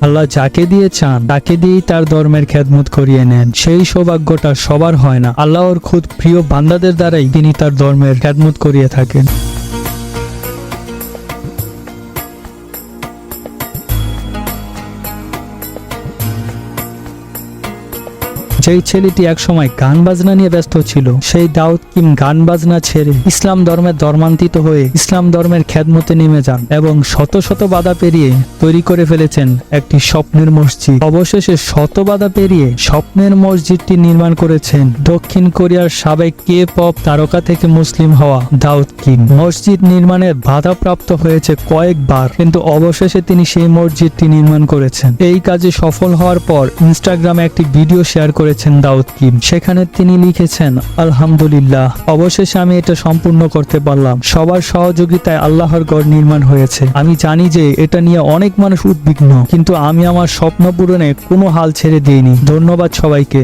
আল্লাহ যাকে দিয়ে চান, তাকে দিয়েই তার ধর্মের খেদমত করিয়ে নেন। সেই সৌভাগ্যটা সবার হয় না। আল্লাহর খুদ প্রিয় বান্দাদের দ্বারাই তিনি তার ধর্মের খেদমত করিয়ে থাকেন। যেই ছেলেটি একসময় গান বাজনা নিয়ে ব্যস্ত ছিল, সেই দাউদ কিম গান বাজনা ছেড়ে ইসলাম ধর্মের ধর্মান্তিত হয়ে ইসলাম ধর্মের খ্যাতমতে নেমে যান এবং শত শত বাধা পেরিয়ে তৈরি করে ফেলেছেন একটি স্বপ্নের মসজিদ। অবশেষে শত বাধা পেরিয়ে স্বপ্নের মসজিদটি নির্মাণ করেছেন দক্ষিণ কোরিয়ার সাবেক কে পপ তারকা থেকে মুসলিম হওয়া দাউদ কিম। মসজিদ নির্মাণের বাধাপ্রাপ্ত হয়েছে কয়েকবার, কিন্তু অবশেষে তিনি সেই মসজিদটি নির্মাণ করেছেন। এই কাজে সফল হওয়ার পর ইনস্টাগ্রামে একটি ভিডিও শেয়ার করেছেন দাউদ কিম। সেখানে তিনি লিখেছেন, আলহামদুলিল্লাহ, অবশেষে আমি এটা সম্পূর্ণ করতে পারলাম। সবার সহযোগিতায় আল্লাহর গড় নির্মাণ হয়েছে। আমি জানি যে এটা নিয়ে অনেক মানুষ উদ্বিগ্ন, কিন্তু আমি আমার স্বপ্ন পূরণে কোনো হাল ছেড়ে দিইনি। ধন্যবাদ সবাইকে।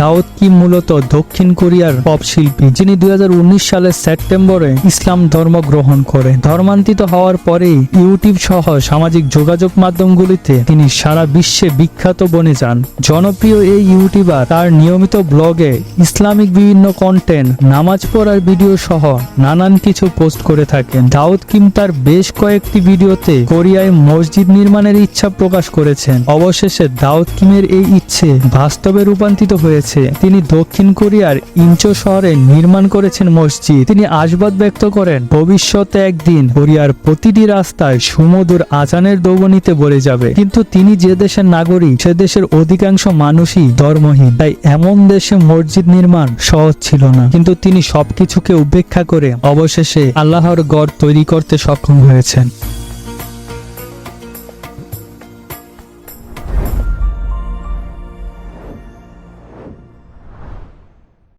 দাউদ কিম মূলত দক্ষিণ কোরিয়ার পপ শিল্পী, যিনি দুই হাজার উনিশ সালের সেপ্টেম্বরে ইসলাম ধর্ম গ্রহণ করে। ধর্মান্তিত হওয়ার পরেই ইউটিউব সহ সামাজিক যোগাযোগ মাধ্যমগুলিতে তিনি সারা বিশ্বে বিখ্যাত বনে যান। জনপ্রিয় এই ইউটিউবার তার নিয়মিত ব্লগে ইসলামিক বিভিন্ন কন্টেন্ট নামাজ পড়ার ভিডিও সহ নানান কিছু পোস্ট করে থাকেন। দাউদ কিম তার বেশ কয়েকটি ভিডিওতে কোরিয়ায় মসজিদ নির্মাণের ইচ্ছা প্রকাশ করেছেন। অবশেষে দাউদ কিমের এই ইচ্ছে বাস্তবে রূপান্তরিত হয়েছে। তিনি দক্ষিণ কোরিয়ার ইঞ্চো শহরে নির্মাণ করেছেন মসজিদ। তিনি আশবাদ ব্যক্ত করেন, ভবিষ্যতে একদিন কোরিয়ার প্রতিটি রাস্তায় সুমধুর আজানের দৌবনিতে ভরে যাবে। কিন্তু তিনি যে দেশের নাগরিক, সে দেশের অধিকাংশ মানুষই ধর্মহীন। তাই এমন দেশে মসজিদ নির্মাণ সহজ ছিল না। কিন্তু তিনি সবকিছুকে উপেক্ষা করে অবশেষে আল্লাহর গড় তৈরি করতে সক্ষম হয়েছেন।